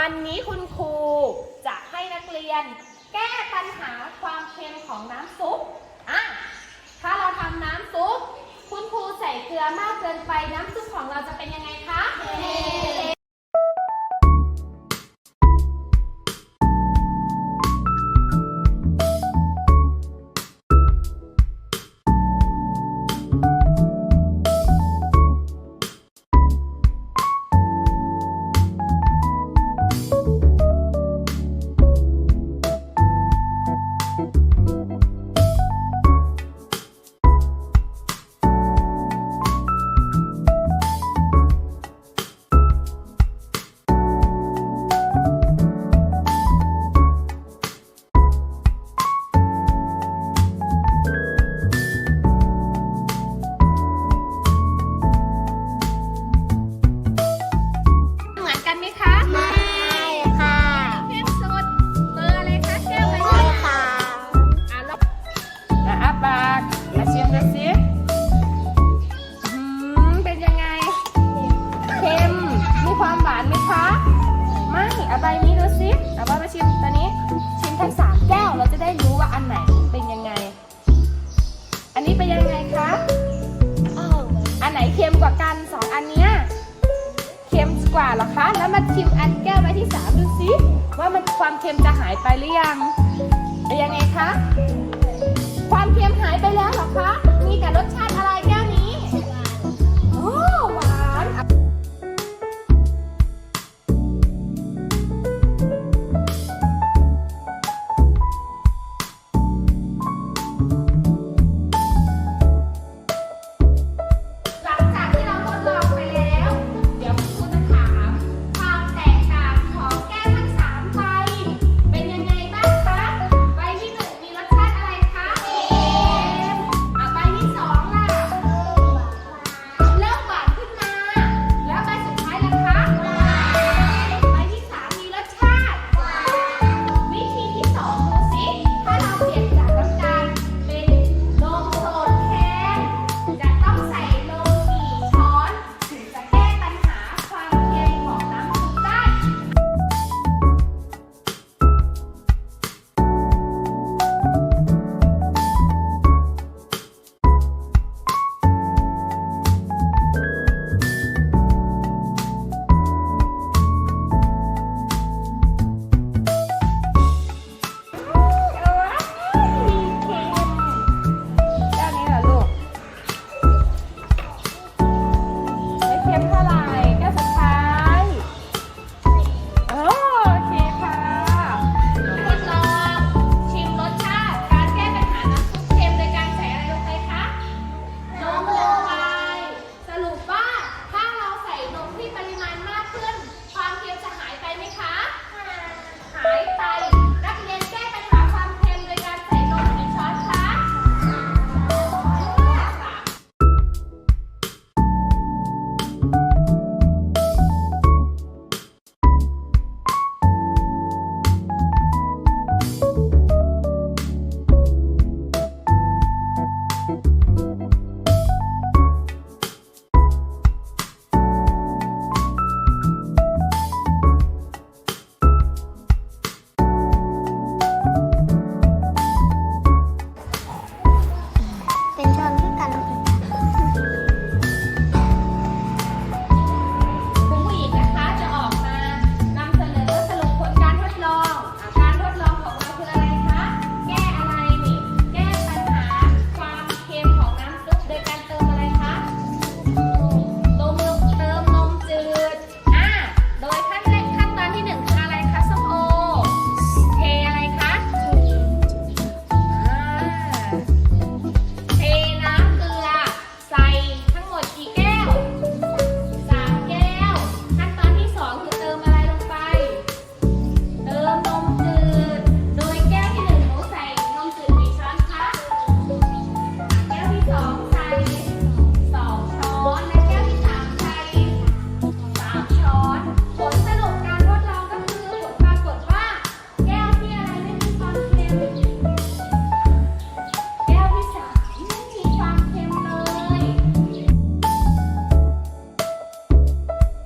วันนี้คุณครูจะให้นักเรียน แก้ปัญหาความเค็มของน้ำซุปอะถ้าเราทำน้ำซุป คุณครูใส่เกลือมากเกินไปน้ำซุปของเราจะเป็นยังไงคะ นไหนเป็นยังไง อันนี้เป็นยังไงคะอันไหนเค็มกว่ากันสองอันเนี้ยเค็มกว่าเหรอคะ แล้วมาชิมอันแก้วใบที่สามดูสิว่ามันความเค็มจะหายไปหรือยังเป็นยังไงคะ ความเค็มหายไปแล้วเหรอคะ มีแต่รสชาติอะไรแก้ว